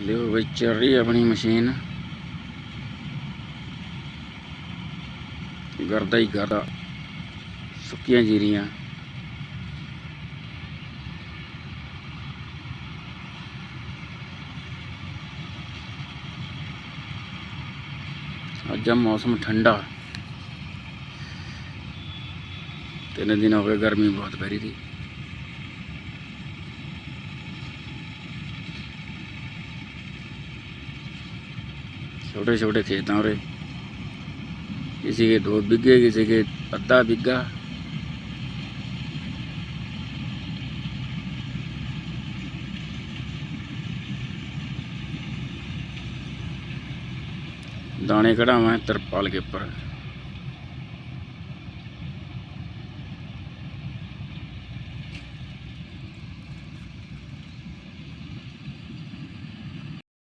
देखो भाई, चल रही है अपनी मशीन। गर्दा ही गर्दा सुकिया जीरिया और मौसम ठंडा, तीन दिन हो गए गर्मी बहुत भरी थी। छोटे छोटे खेत हैं और किसी के दो बिगे किसी के पत्ता बिगा दाने कढ़ावा है तरपाल के ऊपर।